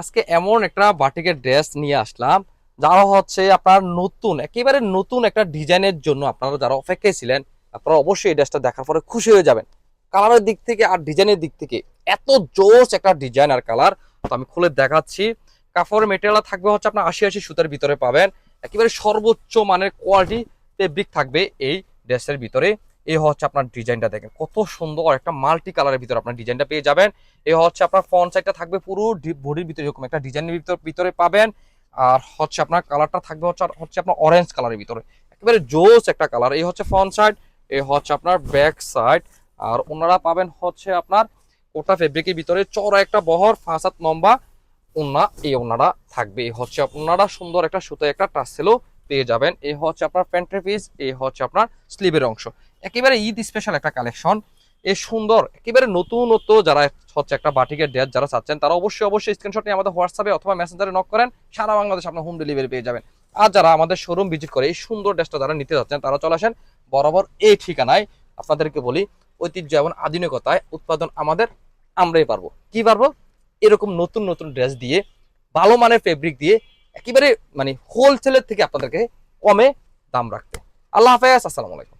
আজকে এমন একটা বাটিকের ড্রেস নিয়ে আসলাম, যারা হচ্ছে আপনার নতুন, একেবারে নতুন একটা ডিজাইনের জন্য আপনারা যারা অপেক্ষায় ছিলেন, আপনারা অবশ্যই এই ড্রেসটা দেখার পরে খুশি হয়ে যাবেন। কালারের দিক থেকে আর ডিজাইনের দিক থেকে এত জোস একটা ডিজাইন আর কালার, তো আমি খুলে দেখাচ্ছি। কাপড়ের মেটেরিয়াল থাকবে হচ্ছে আপনার আশি আশি সুতার ভিতরে পাবেন। একেবারে সর্বোচ্চ মানের কোয়ালিটি ফেব্রিক থাকবে এই ড্রেসের ভিতরে। এই হচ্ছে আপনার ডিজাইনটা দেখেন। কত সুন্দর একটা মাল্টি কালারের ভিতরে আপনার ডিজাইনটা পেয়ে যাবেন। এই হচ্ছে আপনার ফ্রন্ট সাইডটা থাকবে পুরো বডির ভিতরে এরকম একটা ডিজাইনের ভিতরে ভিতরে পাবেন। আর হচ্ছে আপনার কালারটা থাকবে হচ্ছে হচ্ছে আপনার অরেঞ্জ কালারের ভিতরে। একেবারে জোস একটা কালার এই হচ্ছে ফ্রন্ট সাইড এই হচ্ছে আপনার ব্যাক সাইড আর ওনারা পাবেন হচ্ছে আপনার কোটা ফেব্রিকের ভিতরে চড়া একটা বহর, ফাঁসাত লম্বা। ওনা এই ওনারা থাকবে। এই হচ্ছে ওনারা সুন্দর একটা সুতো একটা টাসেলও পেয়ে যাবেন। এই হচ্ছে আপনার প্যান্টের পিস এই হচ্ছে আপনার স্লিভের অংশ। একেবারে ঈদ স্পেশাল একটা কালেকশন এই সুন্দর, একেবারে নতুনত্ব যারা হচ্ছে একটা বাটিকের ড্রেস যারা চাচ্ছেন, তারা অবশ্যই অবশ্যই স্ক্রিনশট নিয়ে আমাদের হোয়াটসঅ্যাপে অথবা মেসেঞ্জারে নক করেন। সারা বাংলাদেশ আপনার হোম ডেলিভারি পেয়ে যাবেন। আর যারা আমাদের শোরুম ভিজিট করে এই সুন্দর ড্রেসটা যারা নিতে যাচ্ছেন, তারা চলে আসেন বরাবর এই ঠিকানায়। আপনাদেরকে বলি, ঐতিহ্য এবং আধুনিকতায় উৎপাদন আমাদের, আমরাই পারব। কি পারব? এরকম নতুন নতুন ড্রেস দিয়ে, ভালো মানের ফেব্রিক দিয়ে, একেবারে মানে হোলসেলের থেকে আপনাদেরকে কমে দাম রাখতে। আল্লাহ হাফেজ, আসসালামু আলাইকুম।